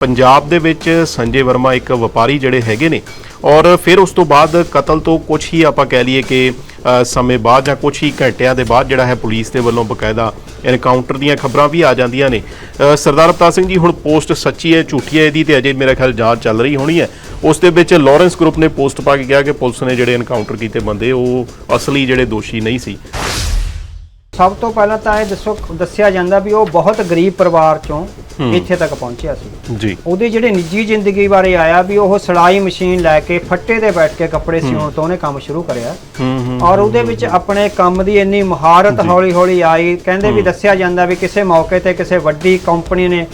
ਪੰਜਾਬ ਦੇ ਵਿੱਚ ਸੰਜੇ ਵਰਮਾ ਇੱਕ ਵਪਾਰੀ ਜਿਹੜੇ ਹੈਗੇ ਨੇ ਔਰ ਫਿਰ ਉਸ ਤੋਂ ਬਾਅਦ ਕਤਲ ਤੋਂ ਕੁਝ ਹੀ ਆਪਾਂ ਕਹਿ ਲਈਏ ਕਿ ਸਮੇਂ ਬਾਅਦ ਜਾਂ ਕੁਝ ਹੀ ਘੰਟਿਆਂ ਦੇ ਬਾਅਦ ਜਿਹੜਾ ਹੈ ਪੁਲਿਸ ਦੇ ਵੱਲੋਂ ਬਕਾਇਦਾ ਐਨਕਾਊਂਟਰ ਦੀਆਂ ਖਬਰਾਂ ਵੀ ਆ ਜਾਂਦੀਆਂ ਨੇ। ਸਰਦਾਰ ਅਵਤਾਰ ਸਿੰਘ ਜੀ, ਹੁਣ ਪੋਸਟ ਸੱਚੀ ਹੈ, ਝੂਠੀ ਹੈ ਇਹਦੀ ਤੇ ਅਜੇ ਮੇਰਾ ਖਿਆਲ ਜਾਂਚ ਚੱਲ ਰਹੀ ਹੋਣੀ ਹੈ। ਉਸ ਦੇ ਵਿੱਚ ਲਾਰੈਂਸ ਗਰੁੱਪ ਨੇ ਪੋਸਟ ਪਾ ਕੇ ਕਿਹਾ ਕਿ ਪੁਲਿਸ ਨੇ ਜਿਹੜੇ ਐਨਕਾਊਂਟਰ ਕੀਤੇ ਬੰਦੇ, ਉਹ ਅਸਲੀ ਜਿਹੜੇ ਦੋਸ਼ੀ ਨਹੀਂ ਸੀ। ਸਭ ਤੋਂ ਪਹਿਲਾਂ ਤਾਂ ਇਹ ਦੱਸੋ ਦੱਸਿਆ ਜਾਂਦਾ ਵੀ ਉਹ ਬਹੁਤ ਗਰੀਬ ਪਰਿਵਾਰ ਚੋਂ ਇੱਥੇ ਤੱਕ ਪਹੁੰਚਿਆ ਸੀ। ਜੀ। ਉਹਦੀ ਜਿਹੜੀ ਨਿੱਜੀ ਜ਼ਿੰਦਗੀ ਬਾਰੇ ਆਇਆ ਵੀ ਉਹ ਸਿਲਾਈ ਮਸ਼ੀਨ ਲੈ ਕੇ ਫੱਟੇ ਤੇ ਬੈਠ ਕੇ ਕੱਪੜੇ ਸਿਉਣ ਤੋਂ ਉਹਨੇ ਕੰਮ ਸ਼ੁਰੂ ਕਰਿਆ। ਹੂੰ ਹੂੰ ਔਰ ਉਹਦੇ ਵਿੱਚ ਆਪਣੇ ਕੰਮ ਦੀ ਇੰਨੀ ਮਹਾਰਤ ਹੌਲੀ ਹੌਲੀ ਆਈ। ਕਹਿੰਦੇ ਵੀ ਦੱਸਿਆ ਜਾਂਦਾ ਵੀ ਕਿਸੇ ਮੌਕੇ ਤੇ ਕਿਸੇ ਵੱਡੀ ਕੰਪਨੀ ਨੇ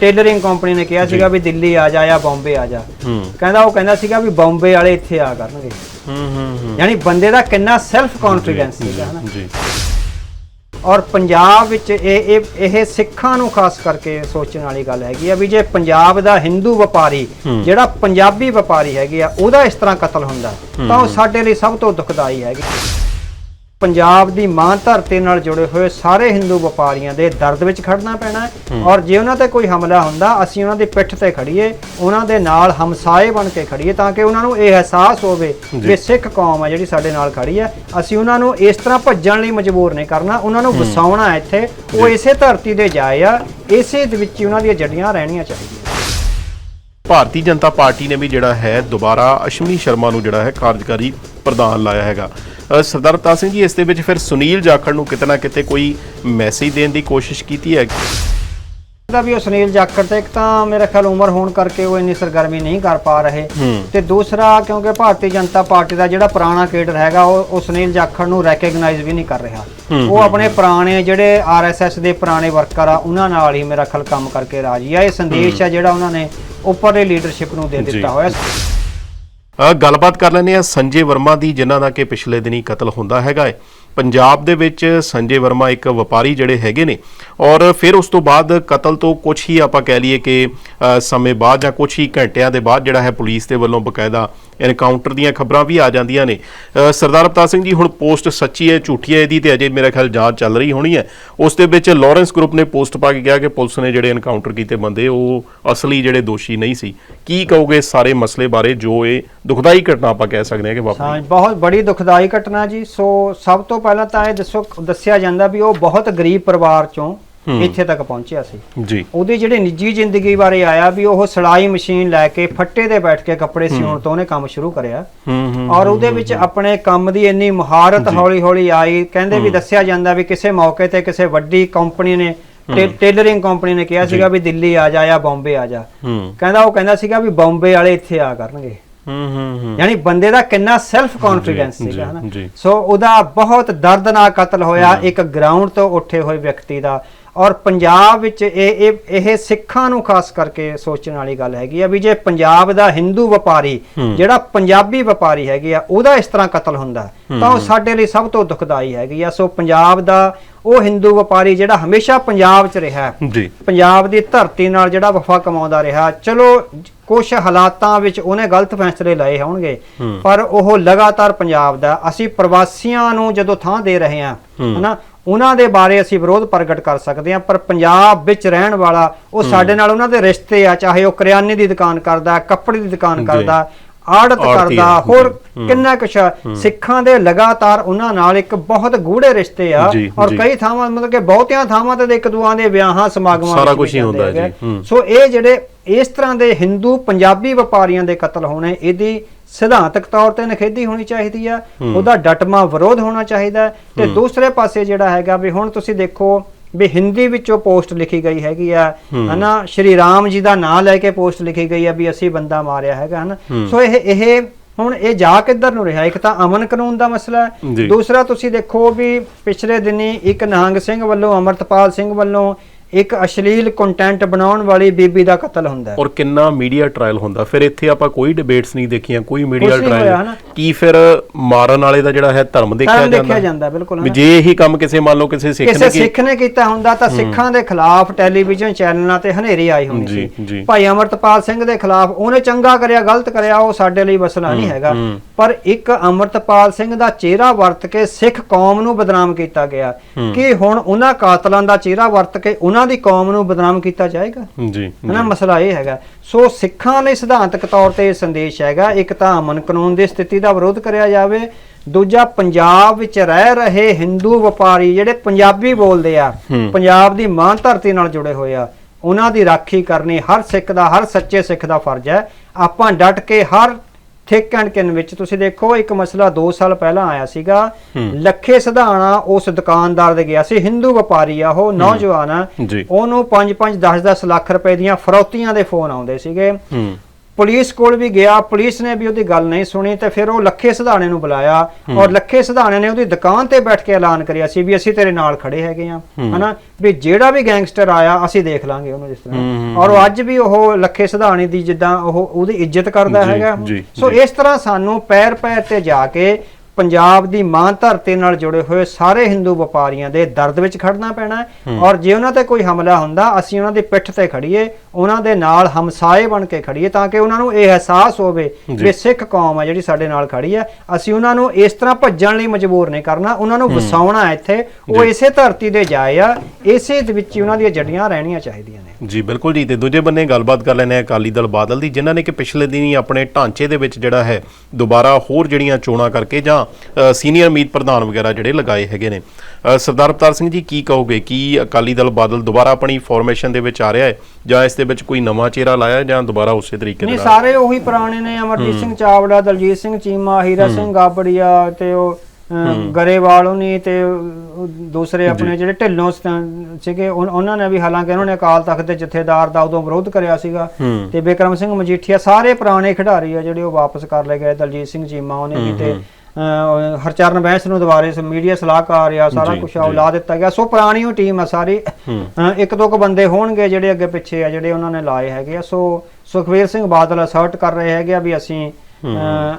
ਟੇਲਰਿੰਗ ਕੰਪਨੀ ਨੇ ਕਿਹਾ ਸੀਗਾ ਵੀ ਦਿੱਲੀ ਆ ਜਾ ਜਾਂ ਬੰਬੇ ਆ ਜਾ। ਕਹਿੰਦਾ ਉਹ ਕਹਿੰਦਾ ਸੀਗਾ ਵੀ ਬੰਬੇ ਵਾਲੇ ਇੱਥੇ ਆ ਕਰਨਗੇ। ਹੂੰ ਹੂੰ ਯਾਨੀ ਬੰਦੇ ਦਾ ਕਿੰਨਾ ਸੈਲਫ ਕੌਨਫੀਡੈਂਸ ਸੀਗਾ ਹਨਾ? ਜੀ। ਔਰ ਪੰਜਾਬ ਵਿੱਚ ਇਹ ਇਹ ਇਹ ਸਿੱਖਾਂ ਨੂੰ ਖਾਸ ਕਰਕੇ ਸੋਚਣ ਵਾਲੀ ਗੱਲ ਹੈਗੀ ਆ ਵੀ ਜੇ ਪੰਜਾਬ ਦਾ ਹਿੰਦੂ ਵਪਾਰੀ ਜਿਹੜਾ ਪੰਜਾਬੀ ਵਪਾਰੀ ਹੈਗੇ ਆ ਉਹਦਾ ਇਸ ਤਰ੍ਹਾਂ ਕਤਲ ਹੁੰਦਾ ਤਾਂ ਉਹ ਸਾਡੇ ਲਈ ਸਭ ਤੋਂ ਦੁਖਦਾਈ ਹੈਗੀ। ਪੰਜਾਬ ਦੀ ਮਾਂ ਧਰਤੀ ਨਾਲ ਜੁੜੇ ਹੋਏ ਸਾਰੇ ਹਿੰਦੂ ਵਪਾਰੀਆਂ ਦੇ ਦਰਦ ਵਿੱਚ ਖੜਨਾ ਪੈਣਾ ਹੈ। ਔਰ ਜੇ ਉਹਨਾਂ ਤੇ ਕੋਈ ਹਮਲਾ ਹੁੰਦਾ ਅਸੀਂ ਉਹਨਾਂ ਦੀ ਪਿੱਠ ਤੇ ਖੜੀਏ ਉਹਨਾਂ ਦੇ ਨਾਲ ਹਮਸਾਏ ਬਣ ਕੇ ਖੜੀਏ ਤਾਂ ਕਿ ਉਹਨਾਂ ਨੂੰ ਇਹ ਅਹਿਸਾਸ ਹੋਵੇ ਕਿ ਸਿੱਖ ਕੌਮ ਹੈ ਜਿਹੜੀ ਸਾਡੇ ਨਾਲ ਖੜੀ ਹੈ। ਅਸੀਂ ਉਹਨਾਂ ਨੂੰ ਇਸ ਤਰ੍ਹਾਂ ਭੱਜਣ ਲਈ ਮਜਬੂਰ ਨਹੀਂ ਕਰਨਾ ਉਹਨਾਂ ਨੂੰ ਵਸਾਉਣਾ ਇੱਥੇ। ਉਹ ਇਸੇ ਧਰਤੀ ਦੇ ਜਾਏ ਆ ਇਸੇ ਦੇ ਵਿੱਚ ਉਹਨਾਂ ਦੀਆਂ ਜੜੀਆਂ ਰਹਿਣੀਆਂ ਚਾਹੀਦੀਆਂ। ਭਾਰਤੀ ਜਨਤਾ ਪਾਰਟੀ ਨੇ ਵੀ ਜਿਹੜਾ ਹੈ ਦੁਬਾਰਾ ਅਸ਼ਵਨੀ ਸ਼ਰਮਾ ਨੂੰ ਜਿਹੜਾ ਹੈ ਕਾਰਜਕਾਰੀ ਪ੍ਰਧਾਨ ਲਾਇਆ ਹੈਗਾ। ਸਰਦਾਰ ਅਵਤਾਰ ਸਿੰਘ ਜੀ ਇਸ ਦੇ ਵਿੱਚ ਫਿਰ ਸੁਨੀਲ ਜਾਖੜ ਨੂੰ ਕਿਤੇ ਨਾ ਕਿਤੇ ਕੋਈ ਮੈਸੇਜ ਦੇਣ ਦੀ ਕੋਸ਼ਿਸ਼ ਕੀਤੀ ਹੈ? ਦਾ ਵੀ ਉਹ ਸੁਨੀਲ ਜਾਖੜ ਤੇ ਇੱਕ ਤਾਂ ਮੇਰੇ ਖਿਆਲ ਉਮਰ ਹੋਣ ਕਰਕੇ ਉਹ ਇੰਨੀ ਸਰਗਰਮੀ ਨਹੀਂ ਕਰ ਪਾ ਰਹੇ। ਤੇ ਦੂਸਰਾ ਕਿਉਂਕਿ ਭਾਰਤੀ ਜਨਤਾ ਪਾਰਟੀ ਦਾ ਜਿਹੜਾ ਪੁਰਾਣਾ ਕੇਡਰ ਹੈਗਾ ਉਹ ਉਹ ਸੁਨੀਲ ਜਾਖੜ ਨੂੰ ਰੈਕਗਨਾਈਜ਼ ਵੀ ਨਹੀਂ ਕਰ ਰਿਹਾ। ਉਹ ਆਪਣੇ ਪੁਰਾਣੇ ਜਿਹੜੇ ਆਰਐਸਐਸ ਦੇ ਪੁਰਾਣੇ ਵਰਕਰ ਆ ਉਹਨਾਂ ਨਾਲ ਹੀ ਮੇਰਾ ਖਿਆਲ ਕੰਮ ਕਰਕੇ ਰਾਜੀ ਆ। ਇਹ ਸੰਦੇਸ਼ ਆ ਜਿਹੜਾ ਉਹਨਾਂ ਨੇ ਉੱਪਰਲੇ ਲੀਡਰਸ਼ਿਪ ਨੂੰ ਦੇ। ਦਿੱਤਾ ਹੋਇਆ ਗੱਲਬਾਤ ਕਰ ਲੈਂਦੇ ਆ ਸੰਜੇ ਵਰਮਾ ਦੀ ਜਿਨ੍ਹਾਂ ਦਾ ਕਿ ਪਿਛਲੇ ਦਿਨੀ ਕਤਲ ਹੁੰਦਾ ਹੈਗਾ ਹੈ ਪੰਜਾਬ ਦੇ ਵਿੱਚ ਸੰਜੇ ਵਰਮਾ ਇੱਕ ਵਪਾਰੀ ਜਿਹੜੇ ਹੈਗੇ ਨੇ ਔਰ ਫਿਰ ਉਸ ਤੋਂ ਬਾਅਦ ਕਤਲ ਤੋਂ ਕੁਝ ਹੀ ਆਪਾਂ ਕਹਿ ਲਈਏ ਕਿ ਸਮੇਂ ਬਾਅਦ ਜਾਂ ਕੁਝ ਹੀ ਘੰਟਿਆਂ ਦੇ ਬਾਅਦ ਜਿਹੜਾ ਹੈ ਪੁਲਿਸ ਦੇ ਵੱਲੋਂ ਬਕਾਇਦਾ ਐਨਕਾਊਂਟਰ ਦੀਆਂ ਖਬਰਾਂ ਵੀ ਆ ਜਾਂਦੀਆਂ ਨੇ। ਸਰਦਾਰ ਅਵਤਾਰ ਸਿੰਘ ਜੀ, ਹੁਣ ਪੋਸਟ ਸੱਚੀ ਹੈ, ਝੂਠੀ ਹੈ ਇਹਦੀ ਤੇ ਅਜੇ ਮੇਰੇ ਖਿਆਲ ਜਾਂਚ ਚੱਲ ਰਹੀ ਹੋਣੀ ਹੈ। ਉਸ ਦੇ ਵਿੱਚ ਲਾਰੈਂਸ ਗਰੁੱਪ ਨੇ ਪੋਸਟ ਪਾ ਕੇ ਕਿਹਾ ਕਿ ਪੁਲਿਸ ਨੇ ਜਿਹੜੇ ਐਨਕਾਊਂਟਰ ਕੀਤੇ ਬੰਦੇ, ਉਹ ਅਸਲੀ ਜਿਹੜੇ ਦੋਸ਼ੀ ਨਹੀਂ ਸੀ। ਕੀ ਕਹੋਗੇ ਸਾਰੇ ਮਸਲੇ ਬਾਰੇ ਜੋ ਇਹ ਦੁਖਦਾਈ ਘਟਨਾ ਆਪਾਂ ਕਹਿ ਸਕਦੇ ਹਾਂ ਕਿ ਵਾਪਰੀ ਬਹੁਤ ਬੜੀ ਦੁਖਦਾਈ ਘਟਨਾ ਜੀ। ਸੋ ਸਭ ਤੋਂ ਪਹਿਲਾਂ ਤਾਂ ਇਹ ਦੱਸੋ ਦੱਸਿਆ ਜਾਂਦਾ ਵੀ ਉਹ ਬਹੁਤ ਗਰੀਬ ਪਰਿਵਾਰ ਚੋਂ ਇੱਥੇ ਤੱਕ ਪਹੁੰਚਿਆ ਸੀ। ਜੀ। ਉਹਦੀ ਜਿਹੜੀ ਨਿੱਜੀ ਜ਼ਿੰਦਗੀ ਬਾਰੇ ਆਇਆ ਵੀ ਉਹ ਸਿਲਾਈ ਮਸ਼ੀਨ ਲੈ ਕੇ ਫੱਟੇ ਤੇ ਬੈਠ ਕੇ ਕੱਪੜੇ ਸਿਉਣ ਤੋਂ ਉਹਨੇ ਕੰਮ ਸ਼ੁਰੂ ਕਰਿਆ। ਹੂੰ ਹੂੰ ਔਰ ਉਹਦੇ ਵਿੱਚ ਆਪਣੇ ਕੰਮ ਦੀ ਇੰਨੀ ਮਹਾਰਤ ਹੌਲੀ ਹੌਲੀ ਆਈ। ਕਹਿੰਦੇ ਵੀ ਦੱਸਿਆ ਜਾਂਦਾ ਵੀ ਕਿਸੇ ਮੌਕੇ ਤੇ ਕਿਸੇ ਵੱਡੀ ਕੰਪਨੀ ਨੇ ਟੇਲਰਿੰਗ ਕੰਪਨੀ ਨੇ ਕਿਹਾ ਸੀਗਾ ਵੀ ਦਿੱਲੀ ਆ ਜਾ ਜਾਂ ਬੰਬੇ ਆ ਜਾ। ਹੂੰ। ਕਹਿੰਦਾ ਉਹ ਕਹਿੰਦਾ ਸੀਗਾ ਵੀ ਬੰਬੇ ਵਾਲੇ ਇੱਥੇ ਆ ਕਰਨਗੇ। ਹੂੰ ਹੂੰ ਹੂੰ। ਯਾਨੀ ਬੰਦੇ ਦਾ ਕਿੰਨਾ ਸੈਲਫ ਕੌਨਫੀਡੈਂਸ ਸੀਗਾ ਹਨਾ। ਸੋ ਉਹਦਾ ਬਹੁਤ ਦਰਦਨਾਕ ਕਤਲ ਹੋਇਆ ਇੱਕ ਗਰਾਊਂਡ ਤੋਂ ਉੱਠੇ ਹੋਏ ਵਿਅਕਤੀ ਦਾ। ਔਰ ਪੰਜਾਬ ਵਿੱਚ ਇਹ ਇਹ ਇਹ ਸਿੱਖਾਂ ਨੂੰ ਖਾਸ ਕਰਕੇ ਸੋਚਣ ਵਾਲੀ ਗੱਲ ਹੈਗੀ ਆ ਵੀ ਜੇ ਪੰਜਾਬ ਦਾ ਹਿੰਦੂ ਵਪਾਰੀ ਜਿਹੜਾ ਪੰਜਾਬੀ ਵਪਾਰੀ ਹੈਗੇ ਆ ਉਹਦਾ ਇਸ ਤਰ੍ਹਾਂ ਕਤਲ ਹੁੰਦਾ ਤਾਂ ਉਹ ਸਾਡੇ ਲਈ ਸਭ ਤੋਂ ਦੁਖਦਾਈ ਹੈਗੀ ਆ। ਸੋ ਪੰਜਾਬ ਦਾ ਉਹ ਹਿੰਦੂ ਵਪਾਰੀ ਜਿਹੜਾ ਹਮੇਸ਼ਾ ਪੰਜਾਬ 'ਚ ਰਿਹਾ ਜੀ। ਪੰਜਾਬ ਦੀ ਧਰਤੀ ਨਾਲ ਜਿਹੜਾ ਵਫਾ ਕਮਾਉਂਦਾ ਰਿਹਾ ਚਲੋ ਕੁਝ ਹਾਲਾਤਾਂ ਵਿੱਚ ਉਹਨੇ ਗਲਤ ਫੈਸਲੇ ਲਏ ਹੋਣਗੇ ਪਰ ਉਹ ਲਗਾਤਾਰ ਪੰਜਾਬ ਦਾ ਅਸੀਂ ਪ੍ਰਵਾਸੀਆਂ ਨੂੰ ਜਦੋਂ ਥਾਂ ਦੇ ਰਹੇ ਹਾਂ। ਹਨਾ ਉਹਨਾਂ ਦੇ ਬਾਰੇ ਅਸੀਂ ਵਿਰੋਧ ਪ੍ਰਗਟ ਕਰ ਸਕਦੇ ਹਾਂ ਪਰ ਪੰਜਾਬ ਵਿੱਚ ਰਹਿਣ ਵਾਲਾ ਉਹ ਸਾਡੇ ਨਾਲ ਉਹਨਾਂ ਦੇ ਰਿਸ਼ਤੇ ਆ ਚਾਹੇ ਉਹ ਕਰਿਆਨੇ ਦੀ ਦੁਕਾਨ ਕਰਦਾ ਕੱਪੜੇ ਦੀ ਦੁਕਾਨ ਕਰਦਾ ਆੜਤ ਕਰਦਾ। ਹੋਰ ਕਿੰਨਾ ਕੁਛ। ਸਿੱਖਾਂ ਦੇ ਲਗਾਤਾਰ ਉਹਨਾਂ ਨਾਲ ਇੱਕ ਬਹੁਤ ਗੂੜੇ ਰਿਸ਼ਤੇ ਆ। ਔਰ। ਕਈ ਥਾਵਾਂ ਮਤਲਬ ਕਿ ਬਹੁਤੀਆਂ ਥਾਵਾਂ ਤੇ ਇੱਕ ਦੁਆਂ ਦੇ ਵਿਆਹਾਂ ਸਮਾਗਮਾਂ ਸਾਰਾ ਕੁਛ ਹੀ ਹੁੰਦਾ ਜੀ। ਸੋ ਇਹ ਜਿਹੜੇ ਇਸ ਤਰ੍ਹਾਂ ਦੇ ਹਿੰਦੂ ਪੰਜਾਬੀ ਵਪਾਰੀਆਂ ਦੇ ਕਤਲ ਹੋਣੇ ਇਹਦੀ ਸਿਧਾਂਤਕ ਤੌਰ ਤੇ ਨਖੇਦੀ ਹੋਣੀ ਚਾਹੀਦੀ ਆ। ਉਹਦਾ ਡਟਮਾ ਵਿਰੋਧ ਹੋਣਾ ਚਾਹੀਦਾ ਤੇ ਦੂਸਰੇ ਪਾਸੇ ਜਿਹੜਾ ਹੈਗਾ ਵੀ ਹੁਣ ਤੁਸੀਂ ਦੇਖੋ ਵੀ ਹਿੰਦੀ ਵਿੱਚੋਂ ਪੋਸਟ ਲਿਖੀ ਗਈ ਹੈਗੀ ਆ ਹਨਾ? ਸ਼੍ਰੀ ਰਾਮ ਜੀ ਦਾ ਨਾਮ ਲੈ ਕੇ ਪੋਸਟ ਲਿਖੀ ਗਈ ਆ ਵੀ ਅਸੀਂ ਬੰਦਾ ਮਾਰਿਆ ਹੈਗਾ ਹਨਾ? ਸੋ ਇਹ ਇਹ ਹੁਣ ਇਹ ਜਾ ਕਿੱਧਰ ਨੂੰ ਰਿਹਾ? ਇੱਕ ਤਾਂ ਅਮਨ ਕਾਨੂੰਨ ਦਾ ਮਸਲਾ ਹੈ। ਦੂਸਰਾ ਤੁਸੀਂ ਦੇਖੋ ਵੀ ਪਿਛਲੇ ਦਿਨੀ ਇੱਕ ਨਿਹੰਗ ਸਿੰਘ ਵੱਲੋਂ ਅਮਰਤਪਾਲ ਸਿੰਘ ਵੱਲੋਂ ਇੱਕ ਅਸ਼ਲੀਲ ਕੰਟੈਂਟ ਬਣਾਉਣ ਵਾਲੀ ਬੀਬੀ ਦਾ ਕਤਲ ਹੁੰਦਾ ਹੈ। ਔਰ ਕਿੰਨਾ ਮੀਡੀਆ ਟ੍ਰਾਇਲ ਹੁੰਦਾ। ਫਿਰ ਇੱਥੇ ਆਪਾਂ ਕੋਈ ਡਿਬੇਟਸ ਨਹੀਂ ਦੇਖੀਆਂ ਕੋਈ ਮੀਡੀਆ ਟ੍ਰਾਇਲ। ਕੀ ਫਿਰ ਮਾਰਨ ਵਾਲੇ ਦਾ ਜਿਹੜਾ ਹੈ ਧਰਮ ਦੇਖਿਆ ਜਾਂਦਾ? ਦੇਖਿਆ ਜਾਂਦਾ ਬਿਲਕੁਲ ਵੀ। ਜੇ ਇਹੀ ਕੰਮ ਕਿਸੇ ਮੰਨ ਲਓ ਕਿਸੇ ਸਿੱਖ ਕਿਸੇ ਨੇ ਕੀ ਸਿੱਖ ਨੇ ਕੀਤਾ ਹੁੰਦਾ ਤਾਂ ਸਿੱਖਾਂ ਦੇ ਖਿਲਾਫ ਟੈਲੀਵਿਜ਼ਨ ਚੈਨਲਾਂ ਤੇ ਹਨੇਰੀ ਆਈ ਜੀ, ਸੀ। ਭਾਈ ਅਮਰਤਪਾਲ ਸਿੰਘ ਦੇ ਖਿਲਾਫ ਉਹਨੇ ਚੰਗਾ ਕਰਿਆ ਗਲਤ ਕਰਿਆ ਉਹ ਸਾਡੇ ਲਈ ਮਸਲਾ ਨਹੀਂ ਹੈਗਾ। ਪਰ ਇੱਕ ਅਮਰਤਪਾਲ ਸਿੰਘ ਦਾ ਚਿਹਰਾ ਵਰਤ ਕੇ ਸਿੱਖ ਕੌਮ ਨੂੰ ਬਦਨਾਮ ਕੀਤਾ ਗਿਆ। ਕਿ ਹੁਣ ਉਹਨਾਂ ਕਾਤਲਾਂ ਦਾ ਚਿਹਰਾ ਵਰਤ ਕੇ ਉਹਨਾਂ ਦੀ ਕੌਮ ਨੂੰ ਬਦਨਾਮ ਕੀਤਾ ਜਾਏਗਾ? ਜੀ ਹਨਾ ਮਸਲਾ ਇਹ ਹੈਗਾ। ਸੋ ਸਿੱਖਾਂ ਲਈ ਸਿਧਾਂਤਕ ਤੌਰ ਤੇ ਇਹ ਸੰਦੇਸ਼ ਹੈਗਾ ਇੱਕ ਤਾਂ ਅਮਨ ਕਾਨੂੰਨ ਦੀ ਸਥਿਤੀ ਦਾ ਵਿਰੋਧ ਕਰਿਆ ਜਾਵੇ ਦੂਜਾ ਪੰਜਾਬ ਵਿੱਚ ਰਹਿ ਰਹੇ ਹਿੰਦੂ ਵਪਾਰੀ ਜਿਹੜੇ ਪੰਜਾਬੀ ਬੋਲਦੇ ਆ ਪੰਜਾਬ ਦੀ ਮਾਂ ਧਰਤੀ ਨਾਲ ਜੁੜੇ ਹੋਏ ਆ ਉਹਨਾਂ ਦੀ ਰਾਖੀ ਕਰਨੀ ਹਰ ਸਿੱਖ ਦਾ ਹਰ ਸੱਚੇ ਸਿੱਖ ਦਾ ਫਰਜ਼ ਹੈ। ਆਪਾਂ ਡਟ ਕੇ ਹਰ ਥਿਕ ਐਂਡ ਕਿਨ ਵਿੱਚ ਤੁਸੀਂ ਦੇਖੋ ਇੱਕ ਮਸਲਾ 2 ਸਾਲ ਪਹਿਲਾਂ ਆਇਆ ਸੀਗਾ। ਲੱਖੇ ਸਿਧਾਣਾ ਉਸ ਦੁਕਾਨਦਾਰ ਦੇ ਗਿਆ ਸੀ ਹਿੰਦੂ ਵਪਾਰੀ ਆ ਉਹ ਨੌਜਵਾਨ। ਆ ਉਹਨੂੰ 5-5 10-10 ਲੱਖ ਰੁਪਏ ਦੀਆਂ ਫਰੌਤੀਆਂ ਦੇ ਫੋਨ ਆਉਂਦੇ ਸੀਗੇ। ਪੁਲਿਸ ਕੋਲ ਵੀ ਗਿਆ ਪੁਲਿਸ ਨੇ ਵੀ ਉਹਦੀ ਗੱਲ ਨਹੀਂ ਸੁਣੀ ਤੇ ਫਿਰ ਉਹ ਲੱਖੇ ਸਿਧਾਣੇ ਨੂੰ ਬੁਲਾਇਆ ਔਰ ਲੱਖੇ ਸਿਧਾਣੇ ਨੇ ਉਹਦੀ ਦੁਕਾਨ ਤੇ ਬੈਠ ਕੇ ਐਲਾਨ ਕਰਿਆ ਸੀ ਵੀ ਅਸੀਂ ਤੇਰੇ ਨਾਲ ਖੜੇ ਹੈਗੇ ਆ ਹਨਾ? ਵੀ ਜਿਹੜਾ ਵੀ ਗੈਂਗਸਟਰ ਆਇਆ ਅਸੀਂ ਦੇਖ ਲਾਂਗੇ ਉਹਨੂੰ ਜਿਸ ਤਰ੍ਹਾਂ। ਔਰ ਉਹ ਅੱਜ ਵੀ ਉਹ ਲੱਖੇ ਸਿਧਾਣੇ ਦੀ ਜਿੱਦਾਂ ਉਹ ਉਹਦੀ ਇੱਜ਼ਤ ਕਰਦਾ ਹੈਗਾ। ਸੋ ਇਸ ਤਰ੍ਹਾਂ ਸਾਨੂੰ ਪੈਰ ਪੈਰ ਤੇ ਜਾ ਕੇ ਪੰਜਾਬ ਦੀ ਮਾਂ ਧਰਤੀ ਨਾਲ ਜੁੜੇ ਹੋਏ ਸਾਰੇ ਹਿੰਦੂ ਵਪਾਰੀਆਂ ਦੇ ਦਰਦ ਵਿੱਚ ਖੜਨਾ ਪੈਣਾ ਔਰ ਜੇ ਉਹਨਾਂ ਤੇ ਕੋਈ ਹਮਲਾ ਹੁੰਦਾ ਅਸੀਂ ਉਹਨਾਂ ਦੀ ਪਿੱਠ ਤੇ ਖੜੀਏ ਉਹਨਾਂ ਦੇ ਨਾਲ ਹਮਸਾਏ ਬਣ ਕੇ ਖੜੀਏ ਤਾਂ ਕਿ ਉਹਨਾਂ ਨੂੰ ਇਹ ਅਹਿਸਾਸ ਹੋਵੇ ਵੀ ਸਿੱਖ ਕੌਮ ਹੈ ਜਿਹੜੀ ਸਾਡੇ ਨਾਲ ਖੜੀ ਹੈ ਅਸੀਂ ਉਹਨਾਂ ਨੂੰ ਇਸ ਤਰ੍ਹਾਂ ਭੱਜਣ ਲਈ ਮਜਬੂਰ ਨਹੀਂ ਕਰਨਾ। ਉਹਨਾਂ ਨੂੰ ਵਸਾਉਣਾ ਹੈ ਇੱਥੇ। ਉਹ ਇਸੇ ਧਰਤੀ ਦੇ ਜਾਏ ਆ। ਇਸੇ ਦੇ ਵਿੱਚ ਉਹਨਾਂ ਦੀਆਂ ਜੜੀਆਂ ਰਹਿਣੀਆਂ ਚਾਹੀਦੀਆਂ ਨੇ। ਜੀ ਬਿਲਕੁਲ ਜੀ। ਤੇ ਦੂਜੇ ਬੰਨੇ ਗੱਲਬਾਤ ਕਰ ਹਾਂ ਅਕਾਲੀ ਦਲ ਬਾਦਲ ਦੀ ਜਿਨ੍ਹਾਂ ਨੇ ਕਿ ਪਿਛਲੇ ਦਿਨੀ ਆਪਣੇ ਢਾਂਚੇ ਦੇ ਵਿੱਚ ਜਿਹੜਾ ਹੈ ਦੁਬਾਰਾ ਹੋਰ ਜਿਹੜੀਆਂ ਚੋਣਾਂ ਕਰਕੇ ਜਾਂ ਸੀਨੀਅਰ ਮੀਤ ਪ੍ਰਧਾਨ ਵਗੈਰਾ ਜਿਹੜੇ ਲਗਾਏ ਹੈਗੇ ਨੇ। ਸਰਦਾਰ ਅਵਤਾਰ ਸਿੰਘ ਜੀ ਕੀ ਕਹੋਗੇ? ਕੀ ਅਕਾਲੀ ਦਲ ਬਾਦਲ ਦੁਬਾਰਾ ਆਪਣੀ ਫਾਰਮੇਸ਼ਨ ਦੇ ਵਿੱਚ ਆ ਰਿਹਾ ਹੈ ਜਾਂ ਇਸ ਦੇ ਵਿੱਚ ਕੋਈ ਨਵਾਂ ਚਿਹਰਾ ਲਾਇਆ ਜਾਂ ਦੁਬਾਰਾ ਉਸੇ ਤਰੀਕੇ ਦੇ ਨਹੀਂ ਨਾਲ? ਸਾਰੇ ਉਹੀ ਪੁਰਾਣੇ ਨੇ ਅਮਰਜੀਤ ਸਿੰਘ ਚਾਵੜਾ ਦਲਜੀਤ ਸਿੰਘ ਚੀਮਾ ਹੀਰਾ ਸਿੰਘ ਗਾਬੜੀਆ ਤੇ ਉਹ ਅਹ, ਗਰੇਵਾਲ ਉਹਨੀ ਤੇ ਉਹ ਦੂਸਰੇ ਆਪਣੇ ਜਿਹੜੇ ਢਿੱਲੋਂ ਸੀਗੇ ਉਨ- ਉਹਨਾਂ ਨੇ ਵੀ ਹਾਲਾਂਕਿ ਉਹਨਾਂ ਨੇ ਅਕਾਲ ਤਖਤ ਦੇ ਜਥੇਦਾਰ ਦਾ ਉਦੋਂ ਵਿਰੋਧ ਕਰਿਆ ਸੀਗਾ। ਹੂੰ। ਤੇ ਬਿਕਰਮ ਸਿੰਘ ਮਜੀਠੀਆ ਸਾਰੇ ਪੁਰਾਣੇ ਖਿਡਾਰੀ ਆ ਜਿਹੜੇ ਉਹ ਵਾਪਸ ਕਰ ਲਏ ਗਏ ਦਲਜੀਤ ਸਿੰਘ ਚੀਮਾ ਉਹਨੇ ਵੀ ਤੇ ਹਰਚਰਨ ਬੈਂਸ ਨੂੰ ਦੁਬਾਰੇ ਮੀਡੀਆ ਸਲਾਹਕਾਰ ਆ ਸਾਰਾ ਕੁਝ ਆ ਉਹ ਲਾ ਦਿੱਤਾ ਗਿਆ। ਸੋ ਪੁਰਾਣੀ ਉਹ ਟੀਮ ਆ ਸਾਰੀ। ਇੱਕ ਦੋ ਕੁ ਬੰਦੇ ਹੋਣਗੇ ਜਿਹੜੇ ਅੱਗੇ ਪਿੱਛੇ ਆ ਜਿਹੜੇ ਉਹਨਾਂ ਨੇ ਲਾਏ ਹੈਗੇ ਆ। ਸੋ ਸੁਖਵੀਰ ਸਿੰਘ ਬਾਦਲ ਅਸਰਟ ਕਰ ਰਹੇ ਹੈਗੇ ਆ ਵੀ ਅਸੀਂ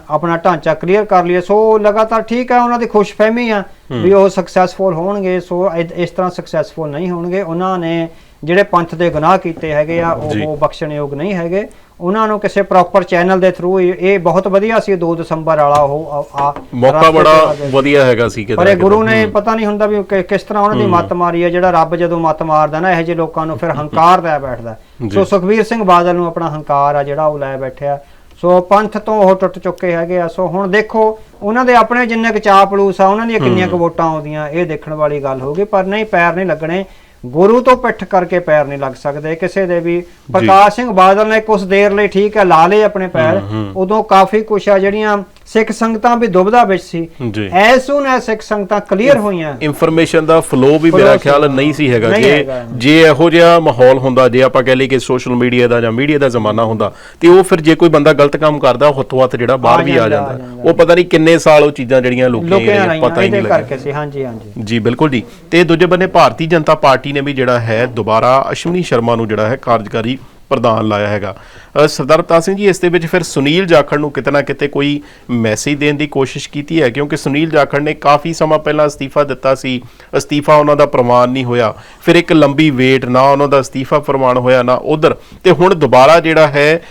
ਆਪਣਾ ਢਾਂਚਾ ਕਲੀਅਰ ਕਰ ਲਈਏ। ਸੋ ਲਗਾਤਾਰ ਠੀਕ ਹੈ ਉਹਨਾਂ ਦੀ ਖੁਸ਼ਫਹਿਮੀ ਆ ਵੀ ਉਹ ਸਕਸੈਸਫੁਲ ਹੋਣਗੇ। ਸੋ ਇਸ ਤਰ੍ਹਾਂ ਸਕਸੈਸਫੁਲ ਨਹੀਂ ਹੋਣਗੇ। ਉਹਨਾਂ ਨੇ ਜਿਹੜੇ ਪੰਥ ਦੇ ਗੁਨਾਹ ਕੀਤੇ ਹੈਗੇ ਆ। ਉਹ ਬਖਸ਼ਣਯੋਗ ਨਹੀਂ ਹੈਗੇ। ਉਹਨਾਂ ਨੂੰ ਕਿਸੇ ਪ੍ਰੋਪਰ ਚੈਨਲ ਦੇ ਥਰੂ ਇਹ ਬਹੁਤ ਵਧੀਆ ਸੀ 2 ਦਸੰਬਰ ਵਾਲਾ ਉਹ ਮੌਕਾ ਬੜਾ। ਵਧੀਆ ਹੈਗਾ ਸੀ ਕਿਤੇ ਪਰ ਇਹ ਗੁਰੂ। ਨੇ ਪਤਾ ਨਹੀਂ ਹੁੰਦਾ ਵੀ ਕਿ- ਕਿਸ ਤਰ੍ਹਾਂ ਉਹਨਾਂ ਦੀ ਮੱਤ ਮਾਰੀ ਹੈ ਜਿਹੜਾ ਰੱਬ ਜਦੋਂ ਮੱਤ ਮਾਰਦਾ ਨਾ ਇਹੋ ਜਿਹੇ ਲੋਕਾਂ ਨੂੰ ਫਿਰ ਹੰਕਾਰ ਲੈ ਬੈਠਦਾ। ਸੋ ਸੁਖਵੀਰ ਸਿੰਘ ਬਾਦਲ ਨੂੰ ਆਪਣਾ ਹੰਕਾਰ ਆ ਜਿਹੜਾ ਉਹ ਲੈ ਬੈਠਿਆ। ਸੋ ਪੰਥ ਤੋਂ ਉਹ ਟੁੱਟ ਚੁੱਕੇ ਹੈਗੇ ਆ। ਸੋ ਹੁਣ ਦੇਖੋ ਉਹਨਾਂ ਦੇ ਆਪਣੇ ਜਿੰਨੇ ਕੁ ਚਾਪਲੂਸ ਆ ਉਹਨਾਂ ਦੀਆਂ ਕਿੰਨੀਆਂ ਕੁ ਵੋਟਾਂ ਆਉਂਦੀਆਂ ਇਹ ਦੇਖਣ ਵਾਲੀ ਗੱਲ ਹੋਗੀ ਪਰ ਨਹੀਂ ਪੈਰ ਨਹੀਂ ਲੱਗਣੇ। ਗੁਰੂ ਤੋਂ ਪਿੱਠ ਕਰਕੇ ਪੈਰ ਨਹੀਂ ਲੱਗ ਸਕਦੇ ਕਿਸੇ ਦੇ ਵੀ। ਪ੍ਰਕਾਸ਼ ਸਿੰਘ ਬਾਦਲ ਨੇ ਕੁਝ ਦੇਰ ਲਈ ਠੀਕ ਹੈ ਲਾ ਲਏ ਆਪਣੇ ਪੈਰ। ਉਦੋਂ ਕਾਫੀ ਕੁਛ ਆ ਜਿਹੜੀਆਂ ਸਿੱਖ ਸੰਗਤਾਂ ਵੀ ਦੁਬਦਾ ਵਿੱਚ ਸੀ। ਐਸ ਸੂਨ ਸਿੱਖ ਸੰਗਤਾਂ ਕਲੀਅਰ ਹੋਈਆਂ। ਇਨਫੋਰਮੇਸ਼ਨ ਦਾ ਫਲੋ ਵੀ ਮੇਰਾ ਖਿਆਲ। ਨਹੀਂ ਸੀ ਹੈਗਾ। ਜੇ। ਜੇ ਇਹੋ ਜਿਹਾ ਮਾਹੌਲ ਹੁੰਦਾ ਜੇ ਆਪਾਂ ਕਹਿ ਲਈਏ ਕਿ ਸੋਸ਼ਲ ਮੀਡੀਆ ਦਾ ਜਾਂ ਮੀਡੀਆ ਦਾ ਜ਼ਮਾਨਾ ਹੁੰਦਾ ਤੇ ਉਹ ਫਿਰ ਜੇ ਕੋਈ ਬੰਦਾ ਗਲਤ ਕੰਮ ਕਰਦਾ ਉਹ ਹੱਥੋਂ ਹੱਥ ਜਿਹੜਾ ਬਾਹਰ ਵੀ ਆ ਜਾਂਦਾ। ਉਹ ਪਤਾ ਨਹੀਂ ਕਿੰਨੇ ਸਾਲ ਉਹ ਚੀਜ਼ਾਂ ਜਿਹੜੀਆਂ ਰਹੀਆਂ ਪਤਾ ਹੀ ਨਹੀਂ ਇਹਦੇ ਲੱਗਾ ਕਰਕੇ ਸੀ। ਹਾਂਜੀ ਹਾਂਜੀ। ਜੀ ਬਿਲਕੁਲ ਜੀ। ਤੇ ਦੂਜੇ ਬੰਨੇ ਭਾਰਤੀ ਜਨਤਾ ਪਾਰਟੀ ਨੇ ਵੀ ਜਿਹੜਾ ਹੈ ਦੁਬਾਰਾ ਅਸ਼ਵਨੀ ਸ਼ਰਮਾ ਨੂੰ ਜਿਹੜਾ ਹੈ ਕਾਰਜਕਾਰੀ ਪ੍ਰਦਾਨ ਲਾਇਆ ਹੈਗਾ। ਸਰਦਾਰ ਪ੍ਰਤਾਪ ਸਿੰਘ ਜੀ, ਇਸ ਦੇ ਵਿੱਚ ਫਿਰ ਸੁਨੀਲ ਜਾਖੜ ਨੂੰ ਕਿਤੇ ਨਾ ਕਿਤੇ ਕੋਈ ਮੈਸੇਜ ਦੇਣ ਦੀ ਕੋਸ਼ਿਸ਼ ਕੀਤੀ ਹੈ, ਕਿਉਂਕਿ ਸੁਨੀਲ ਜਾਖੜ ਨੇ ਕਾਫੀ ਸਮਾਂ ਪਹਿਲਾਂ ਅਸਤੀਫਾ ਦਿੱਤਾ ਸੀ। ਅਸਤੀਫਾ ਉਹਨਾਂ ਦਾ ਪ੍ਰਮਾਣ ਨਹੀਂ ਹੋਇਆ। ਫਿਰ ਇੱਕ ਲੰਬੀ ਵੇਟ ਨਾ ਉਹਨਾਂ ਦਾ ਅਸਤੀਫਾ ਪ੍ਰਮਾਣ ਹੋਇਆ, ਨਾ ਉਧਰ। ਤੇ ਹੁਣ ਦੁਬਾਰਾ ਜਿਹੜਾ ਹੈ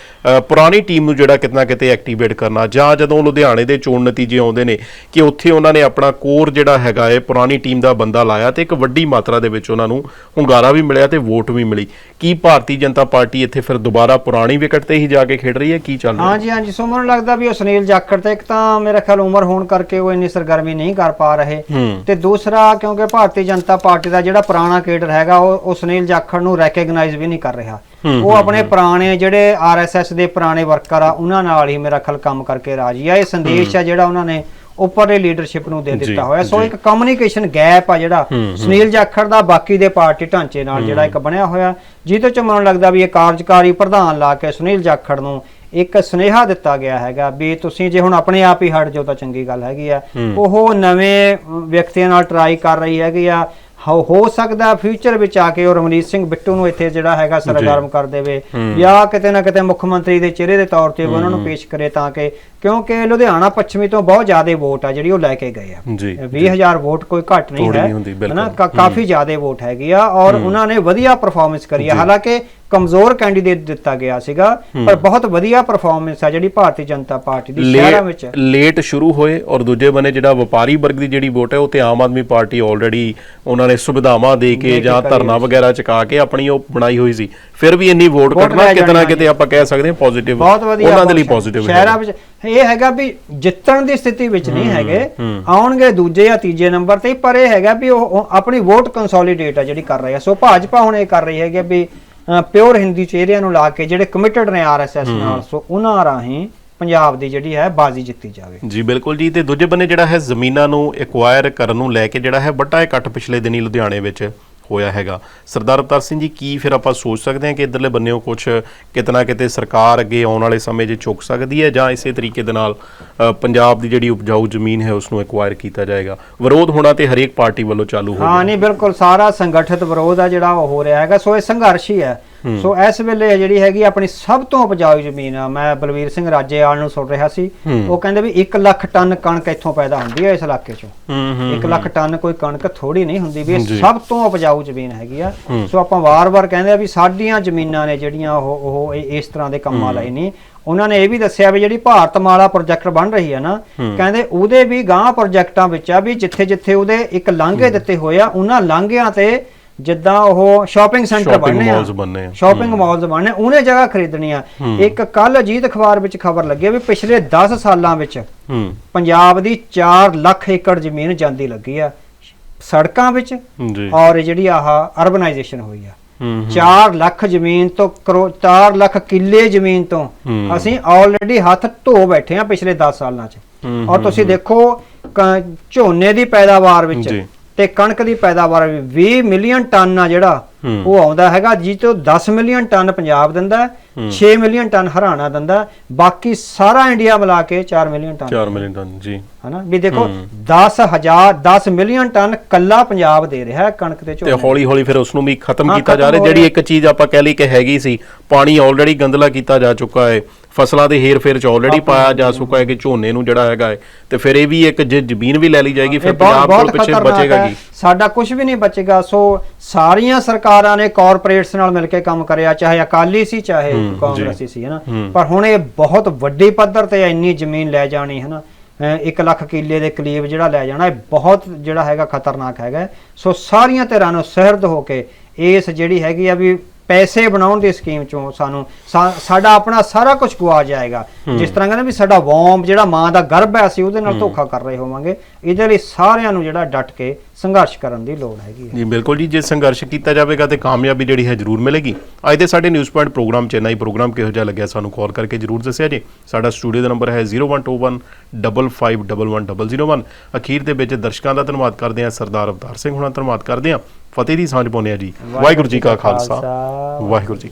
ਪੁਰਾਣੀ ਟੀਮ ਨੂੰ ਜਿਹੜਾ ਕਿਤਨਾ ਕਿਤੇ ਐਕਟੀਵੇਟ ਕਰਨਾ ਜਾਂ ਜਦੋਂ ਲੁਧਿਆਣੇ ਦੇ ਚੋਣ ਨਤੀਜੇ ਆਉਂਦੇ ਨੇ ਕਿ ਉੱਥੇ ਉਹਨਾਂ ਨੇ ਆਪਣਾ ਕੋਰ ਜਿਹੜਾ ਹੈਗਾ ਹੈ ਪੁਰਾਣੀ ਟੀਮ ਦਾ ਬੰਦਾ ਲਾਇਆ ਤੇ ਇੱਕ ਵੱਡੀ ਮਾਤਰਾ ਦੇ ਵਿੱਚ ਉਹਨਾਂ ਨੂੰ ਹੁੰਗਾਰਾ ਵੀ ਮਿਲਿਆ ਤੇ ਵੋਟ ਵੀ ਮਿਲੀ। ਕੀ ਭਾਰਤੀ ਜਨਤਾ ਪਾਰਟੀ ਇੱਥੇ ਫਿਰ ਦੁਬਾਰਾ ਪੁਰਾਣੀ ਵਿਕਟ ਤੇ ਹੀ ਜਾ ਕੇ ਖੇਡ ਰਹੀ ਹੈ? ਕੀ ਚੱਲ ਰਿਹਾ? ਹਾਂਜੀ ਹਾਂਜੀ। ਸੋ ਮੈਨੂੰ ਲੱਗਦਾ ਵੀ ਉਹ ਸੁਨੀਲ ਜਾਖੜ ਤੇ ਇੱਕ ਤਾਂ ਮੇਰਾ ਖਿਆਲ ਉਮਰ ਹੋਣ ਕਰਕੇ ਉਹ ਇੰਨੀ ਸਰਗਰਮੀ ਨਹੀਂ ਕਰ ਪਾ ਰਹੇ। ਤੇ ਦੂਸਰਾ ਕਿਉਂਕਿ ਭਾਰਤੀ ਜਨਤਾ ਪਾਰਟੀ ਦਾ ਜਿਹੜਾ ਪੁਰਾਣਾ ਕੇਡਰ ਹੈਗਾ ਉਹ ਸੁਨੀਲ ਜਾਖੜ ਨੂੰ ਰੈਕਗਨਾਈਜ਼ ਵੀ ਨਹੀਂ ਕਰ ਰਿਹਾ। ਉਹ ਆਪਣੇ ਪੁਰਾਣੇ ਜਿਹੜੇ ਆਰਐਸਐਸ ਦੇ ਪੁਰਾਣੇ ਵਰਕਰ ਆ ਉਹਨਾਂ ਨਾਲ ਹੀ ਮੇਰਾ ਖਿਆਲ ਕੰਮ ਕਰਕੇ ਰਾਜੀ ਆ। ਇਹ ਸੰਦੇਸ਼ ਆ ਜਿਹੜਾ ਉਹਨਾਂ ਨੇ ਉੱਪਰਲੇ ਲੀਡਰਸ਼ਿਪ ਨੂੰ ਦੇ ਦਿੱਤਾ ਹੋਇਆ। ਸੋ। ਇੱਕ ਕਮਿਊਨੀਕੇਸ਼ਨ ਗੈਪ ਆ ਜਿਹੜਾ ਸੁਨੀਲ ਜਾਖੜ ਦਾ ਬਾਕੀ ਦੇ ਪਾਰਟੀ ਢਾਂਚੇ ਨਾਲ ਜਿਹੜਾ ਇੱਕ ਬਣਿਆ ਹੋਇਆ। ਜਿਹਦੇ ਚ ਮੈਨੂੰ ਲੱਗਦਾ ਵੀ ਇਹ ਕਾਰਜਕਾਰੀ ਪ੍ਰਧਾਨ ਲਾ ਕੇ ਸੁਨੀਲ ਜਾਖੜ ਨੂੰ ਇੱਕ ਸੁਨੇਹਾ ਦਿੱਤਾ ਗਿਆ ਹੈਗਾ ਵੀ ਤੁਸੀਂ ਜੇ ਹੁਣ ਆਪਣੇ ਆਪ ਹੀ ਹਟ ਜਾਓ ਤਾਂ ਚੰਗੀ ਗੱਲ ਹੈਗੀ ਆ। ਉਹ ਨਵੇਂ ਵਿਅਕਤੀਆਂ ਨਾਲ ਟਰਾਈ ਕਰ ਰਹੀ ਹੈਗੀ ਆ। ਹੋ ਹੋ ਸਕਦਾ ਫਿਊਚਰ ਵਿੱਚ ਆ ਕੇ ਉਹ ਰਮਨੀਤ ਸਿੰਘ ਬਿੱਟੂ ਨੂੰ ਇੱਥੇ ਜਿਹੜਾ ਹੈਗਾ ਸਰਗਰਮ ਕਰ ਦੇਵੇ ਜਾਂ ਕਿਤੇ ਨਾ ਕਿਤੇ ਮੁੱਖ ਮੰਤਰੀ ਦੇ ਚਿਹਰੇ ਦੇ ਤੌਰ ਤੇ ਉਹਨਾਂ ਨੂੰ ਪੇਸ਼ ਕਰੇ ਤਾਂ ਕਿ ਕਿਉਂਕਿ ਲੁਧਿਆਣਾ ਪੱਛਮੀ ਤੋਂ ਬਹੁਤ ਜ਼ਿਆਦਾ ਵੋਟ ਆ ਜਿਹੜੀ ਉਹ ਲੈ ਕੇ ਗਏ ਆ। ਜੀ 20000 ਵੋਟ ਕੋਈ ਘੱਟ ਨਹੀਂ ਹੈ। ਹਨਾ? ਕਾਫੀ ਜ਼ਿਆਦਾ ਵੋਟ ਹੈਗੀ ਆ ਔਰ ਉਹਨਾਂ ਨੇ ਵਧੀਆ ਪਰਫਾਰਮੈਂਸ ਕਰੀ ਆ। ਹਾਲਾਂਕਿ ਕਮਜ਼ੋਰ ਕੈਂਡੀਡੇਟ ਦਿੱਤਾ ਗਿਆ ਸੀਗਾ ਪਰ ਬਹੁਤ ਵਧੀਆ ਪਰਫਾਰਮੈਂਸ ਆ ਜਿਹੜੀ ਭਾਰਤੀ ਜਨਤਾ ਪਾਰਟੀ ਦੀ ਸ਼ਹਿਰਾਂ ਵਿੱਚ। ਲੇਟ ਸ਼ੁਰੂ ਹੋਏ ਔਰ ਦੂਜੇ ਬੰਨੇ ਜਿਹੜਾ ਵਪਾਰੀ ਵਰਗ ਦੀ ਜਿਹੜੀ ਵੋਟ ਹੈ ਉਹ ਤੇ ਆਮ ਆਦਮੀ ਪਾਰਟੀ ਆਲਰੇਡੀ ਉਹਨਾਂ ਨੇ ਸੁਵਿਧਾਵਾਂ ਦੇ ਕੇ ਜਾਂ ਧਰਨਾ ਵਗੈਰਾ ਚਕਾ ਕੇ ਆਪਣੀ ਉਹ ਬਣਾਈ ਹੋਈ ਸੀ। ਫਿਰ ਵੀ ਇੰਨੀ ਵੋਟ ਕੱਢਣਾ ਲੈ ਕਿਤੇ ਆਪਾਂ ਕਹਿ ਸਕਦੇ ਹਾਂ ਪੋਜ਼ਿਟਿਵ ਉਹਨਾਂ ਦੇ ਲਈ ਪੋਜ਼ਿਟਿਵ ਸ਼ਹਿਰਾਂ ਵਿੱਚ ਇਹ ਹੈਗਾ ਵੀ ਜਿੱਤਣ ਦੀ ਸਥਿਤੀ ਵਿੱਚ ਨਹੀਂ ਹੈਗੇ ਆਉਣਗੇ ਦੂਜੇ ਜਾਂ ਤੀਜੇ ਨੰਬਰ ਤੇ ਹੀ, ਪਰ ਇਹ ਹੈਗਾ ਵੀ ਉਹ ਆਪਣੀ ਵੋਟ ਕੰਸੋਲੀਡੇਟ ਆ ਜਿਹੜੀ ਕਰ ਰਹੀ ਆ। ਸੋ ਭਾਜਪਾ ਹੁਣ ਇਹ ਕਰ ਰਹੀ ਹੈਗੀ ਵੀ ਪਿਓਰ ਹਿੰਦੀ ਚਿਹਰਿਆਂ ਨੂੰ ਲਾ ਕੇ ਜਿਹੜੇ ਕਮਿਟਡ ਨੇ ਆਰਐਸਐਸ ਨਾਲ ਸੋ ਉਹਨਾਂ ਰਾਹੀਂ ਪੰਜਾਬ ਦੀ ਜਿਹੜੀ ਹੈ ਬਾਜ਼ੀ ਜਿੱਤੀ ਜਾਵੇ। ਜੀ ਬਿਲਕੁਲ ਜੀ। ਤੇ ਦੂਜੇ ਬੰਨੇ ਜਿਹੜਾ ਹੈ ਜ਼ਮੀਨਾਂ ਨੂੰ ਐਕਵਾਇਰ ਕਰਨ ਨੂੰ ਲੈ ਕੇ ਜਿਹੜਾ ਹੈ ਵੱਡਾ ਇਕੱਠ ਪਿਛਲੇ ਦਿਨੀ ਲੁਧਿਆਣੇ ਵਿੱਚ ਹੋਇਆ ਹੈਗਾ। ਸਰਦਾਰ ਅਵਤਾਰ ਸਿੰਘ ਜੀ ਕੀ ਫਿਰ ਆਪਾਂ ਸੋਚ ਸਕਦੇ ਹਾਂ ਕਿ ਇਧਰਲੇ ਬੰਨੇੋਂ ਕੁਝ ਕਿਤਨਾ ਕਿਤੇ ਸਰਕਾਰ ਅੱਗੇ ਆਉਣ ਵਾਲੇ ਸਮੇਂ 'ਚ ਚੁੱਕ ਸਕਦੀ ਹੈ ਜਾਂ ਇਸੇ ਤਰੀਕੇ ਦੇ ਨਾਲ ਪੰਜਾਬ ਦੀ ਜਿਹੜੀ ਉਪਜਾਊ ਜ਼ਮੀਨ ਹੈ ਉਸ ਨੂੰ ਐਕਵਾਇਰ ਕੀਤਾ ਜਾਏਗਾ? ਵਿਰੋਧ ਹੋਣਾ ਤੇ ਹਰੇਕ ਪਾਰਟੀ ਵੱਲੋਂ ਚਾਲੂ ਹੋ ਹਾਂ ਨਹੀਂ ਬਿਲਕੁਲ ਸਾਰਾ ਸੰਗਠਿਤ ਵਿਰੋਧ ਆ ਜਿਹੜਾ ਉਹ ਹੋ ਰਿਹਾ ਹੈਗਾ ਸੋ ਇਹ ਸੰਘਰਸ਼ ਹੀ ਹੈ। ਸੋ ਇਸ ਵੇਲੇ ਜਿਹੜੀ ਹੈਗੀ ਆਪਣੀ ਸਭ ਤੋਂ ਉਪਜਾਊ ਜ਼ਮੀਨ ਆ ਮੈਂ ਬਲਵੀਰ ਸਿੰਘ ਰਾਜੇਵਾਲ ਨੂੰ ਸੁਣ ਰਿਹਾ ਸੀ। ਉਹ ਕਹਿੰਦੇ ਵੀ 1 ਲੱਖ ਟਨ ਕਣਕ ਇੱਥੋਂ ਪੈਦਾ ਹੁੰਦੀ ਹੈ ਇਸ ਇਲਾਕੇ 'ਚੋਂ। ਹੂੰ ਹੂੰ 1 ਲੱਖ ਟਨ ਕੋਈ ਕਣਕ ਥੋੜੀ ਨਹੀਂ ਹੁੰਦੀ ਵੀ ਇਹ। ਸਭ ਤੋਂ ਉਪਜਾਊ ਜ਼ਮੀਨ ਹੈਗੀ ਆ। ਸੋ ਆਪਾਂ ਵਾਰ-ਵਾਰ ਕਹਿੰਦੇ ਆ ਵੀ ਸਾਡੀਆਂ ਜ਼ਮੀਨਾਂ ਨੇ ਜਿਹੜੀਆਂ ਉਹ ਉਹ ਇਸ ਤਰ੍ਹਾਂ ਦੇ ਕੰਮਾਂ ਲਈ ਨਹੀਂ। ਉਹਨਾਂ ਨੇ ਇਹ ਵੀ ਦੱਸਿਆ ਵੀ ਜਿਹੜੀ ਭਾਰਤਮਾਲਾ ਪ੍ਰੋਜੈਕਟ ਬਣ ਰਹੀ ਹੈ ਨਾ ਕਹਿੰਦੇ ਉਹਦੇ ਵੀ ਗਾਂ ਪ੍ਰੋਜੈਕਟਾਂ ਵਿੱਚ ਆ ਵੀ ਜਿੱਥੇ-ਜਿੱਥੇ ਉਹਦੇ ਇੱਕ ਲਾਂਘੇ ਦਿੱਤੇ ਹੋਏ ਆ ਉਹਨਾਂ ਲਾਂਘਿਆਂ ਤੇ ਜਿੱਦਾਂ ਉਹ ਸ਼ਾਪਿੰਗ ਸੈਂਟਰ Shopping ਬਣਨੇ ਆ। malls ਬਣਨੇ ਆ। ਸ਼ਾਪਿੰਗ ਮਾਲਸ ਬਣਨੇ ਉਹਨੇ ਜਗ੍ਹਾ ਖਰੀਦਣੀ ਆ। ਇੱਕ ਕੱਲ ਅਜੀਤ ਅਖਬਾਰ ਵਿੱਚ ਖਬਰ ਲੱਗੀ ਆ ਵੀ ਪਿਛਲੇ 10 ਸਾਲਾਂ ਵਿੱਚ ਹੂੰ। ਪੰਜਾਬ ਦੀ 4 ਲੱਖ ਏਕੜ ਜ਼ਮੀਨ ਜਾਂਦੀ ਲੱਗੀ ਆ। ਸੜਕਾਂ ਵਿੱਚ ਜੀ। ਔਰ ਜਿਹੜੀ ਆਹ ਅਰਬਨਾਈਜੇਸ਼ਨ ਹੋਈ ਆ। ਹੂੰ 4 ਲੱਖ ਜ਼ਮੀਨ ਤੋਂ ਕਰੋ 4 ਲੱਖ ਕਿੱਲੇ ਜ਼ਮੀਨ ਤੋਂ ਹੂੰ। ਅਸੀਂ ਆਲਰੇਡੀ ਹੱਥ ਧੋ ਬੈਠੇ ਆ ਪਿਛਲੇ 10 ਸਾਲਾਂ 'ਚ। ਹੂੰ, ਔਰ ਤੁਸੀਂ ਦੇਖੋ ਕ- ਝੋਨੇ ਦੀ ਪੈਦਾਵਾਰ ਵਿੱਚ ਜੀ। ਤੇ ਕਣਕ ਦੀ ਪੈਦਾਵਾਰ ਵੀ 20 ਮਿਲੀਅਨ ਟਨ ਆ ਜਿਹੜਾ। ਉਹ ਆਉਂਦਾ ਹੈਗਾ ਜੀ ਤੋਂ 10 ਮਿਲੀਅਨ ਟਨ ਪੰਜਾਬ ਦਿੰਦਾ ਹੈ, 6 ਮਿਲੀਅਨ ਟਨ ਹਰਿਆਣਾ ਦਿੰਦਾ ਬਾਕੀ ਸਾਰਾ ਇੰਡੀਆ ਮਿਲਾ ਕੇ 4 ਮਿਲੀਅਨ ਟਨ। 4 ਮਿਲੀਅਨ ਟਨ ਜੀ। ਹਨਾ? ਵੀ ਦੇਖੋ 10000 10 ਮਿਲੀਅਨ ਟਨ ਕੱਲਾ ਪੰਜਾਬ ਦੇ ਰਿਹਾ ਹੈ ਕਣਕ ਤੇ ਤੇ ਝੋਨੇ ਹੌਲੀ ਹੌਲੀ ਫਿਰ ਉਸ ਨੂੰ ਵੀ ਖਤਮ ਕੀਤਾ ਜਾ ਰਿਹਾ ਜਿਹੜੀ। ਇੱਕ ਚੀਜ਼ ਆਪਾਂ ਕਹਿ ਲਈ ਕਿ ਹੈਗੀ ਸੀ ਪਾਣੀ ਆਲਰੇਡੀ ਗੰਦਲਾ ਕੀਤਾ ਜਾ ਚੁੱਕਾ ਹੈ। ਫਸਲਾਂ ਦੇ ਹੇਰ ਫੇਰ ਚ ਆਲਰੇਡੀ ਪਾਇਆ ਜਾ ਚੁੱਕਾ ਹੈ ਕਿ ਝੋਨੇ ਨੂੰ ਜਿਹੜਾ ਹੈਗਾ ਹੈ ਤੇ ਫਿਰ ਇਹ ਵੀ ਇੱਕ ਜੇ ਜ਼ਮੀਨ ਵੀ ਲੈ ਲਈ ਜਾਏਗੀ ਫਿਰ ਪੰਜਾਬ ਕੋਲ ਪਿੱਛੇ ਬਚੇਗਾ ਹੈ। ਕੀ ਸਾਡਾ ਕੁਝ ਵੀ ਨਹੀਂ ਬਚੇਗਾ। ਸੋ ਸਾਰੀਆਂ ਸਰਕਾਰਾਂ ਨੇ ਕਾਰਪੋਰੇਟਸ ਨਾਲ ਮਿਲ ਕੇ ਕੰਮ ਕਰਿਆ ਚਾਹੇ ਅਕਾਲੀ ਸੀ ਚਾਹੇ ਕਾਂਗਰਸੀ ਸੀ ਹਨਾ? ਪਰ ਹੁਣ ਇਹ ਬਹੁਤ ਵੱਡੀ ਪੱਧਰ ਤੇ ਇੰਨੀ ਜ਼ਮੀਨ ਲੈ ਜਾਣੀ ਹਨਾ? 1 ਲੱਖ ਕਿੱਲੇ ਦੇ ਕਰੀਬ ਜਿਹੜਾ ਲੈ ਜਾਣਾ ਇਹ ਬਹੁਤ ਜਿਹੜਾ ਹੈਗਾ ਖਤਰਨਾਕ ਹੈਗਾ। ਸੋ ਸਾਰੀਆਂ ਧਿਰਾਂ ਨੂੰ ਸਹਿਰਦ ਹੋ ਕੇ ਇਸ ਜਿਹੜੀ ਹੈਗੀ ਆ ਵੀ ਪੈਸੇ ਬਣਾਉਣ ਦੀ ਸਕੀਮ ਚੋਂ ਸਾਨੂੰ ਸਾਡਾ ਆਪਣਾ ਸਾਰਾ ਕੁਝ ਗਵਾ ਜਾਏਗਾ। ਜਿਸ ਤਰ੍ਹਾਂ ਕਹਿੰਦੇ ਵੀ ਸਾਡਾ ਵੌਮ ਜਿਹੜਾ ਮਾਂ ਦਾ ਗਰਭ ਹੈ ਅਸੀਂ ਉਹਦੇ ਨਾਲ ਧੋਖਾ ਕਰ ਰਹੇ ਹੋਵਾਂਗੇ। ਇਹਦੇ ਲਈ ਸਾਰਿਆਂ ਨੂੰ ਜਿਹੜਾ ਡਟ ਕੇ ਸੰਘਰਸ਼ ਕਰਨ ਦੀ ਲੋੜ ਹੈਗੀ ਹੈ। ਜੀ ਬਿਲਕੁਲ ਜੀ ਜੇ ਸੰਘਰਸ਼ ਕੀਤਾ ਜਾਵੇਗਾ ਤੇ ਕਾਮਯਾਬੀ ਜਿਹੜੀ ਹੈ ਜ਼ਰੂਰ ਮਿਲੇਗੀ। ਅੱਜ ਦੇ ਸਾਡੇ news point programme Chennai programme ਕਿਹੋ ਜਿਹਾ ਲੱਗਿਆ ਸਾਨੂੰ ਕਾਲ ਕਰਕੇ ਜ਼ਰੂਰ ਦੱਸਿਆ ਜੀ। ਸਾਡਾ ਸਟੂਡੀਓ ਦਾ ਨੰਬਰ ਹੈ 0121 551101 ਅਖੀਰ ਦੇ ਵਿੱਚ ਦਰਸ਼ਕਾਂ ਦਾ ਧੰਨਵਾਦ ਕਰਦੇ ਹਾਂ ਸਰਦਾਰ ਅਵਤਾਰ ਸਿੰਘ ਹੁਣਾਂ ਧੰਨਵਾਦ ਕਰਦੇ ਹਾਂ। ਫਤਿਹ ਦੀ ਸਾਂਝ ਪਾਉਂਦੇ ਹਾਂ ਜੀ। ਵਾਹਿਗੁਰੂ ਜੀ ਕਾ ਖਾਲਸਾ। ਵਾਹਿਗੁਰੂ ਜੀ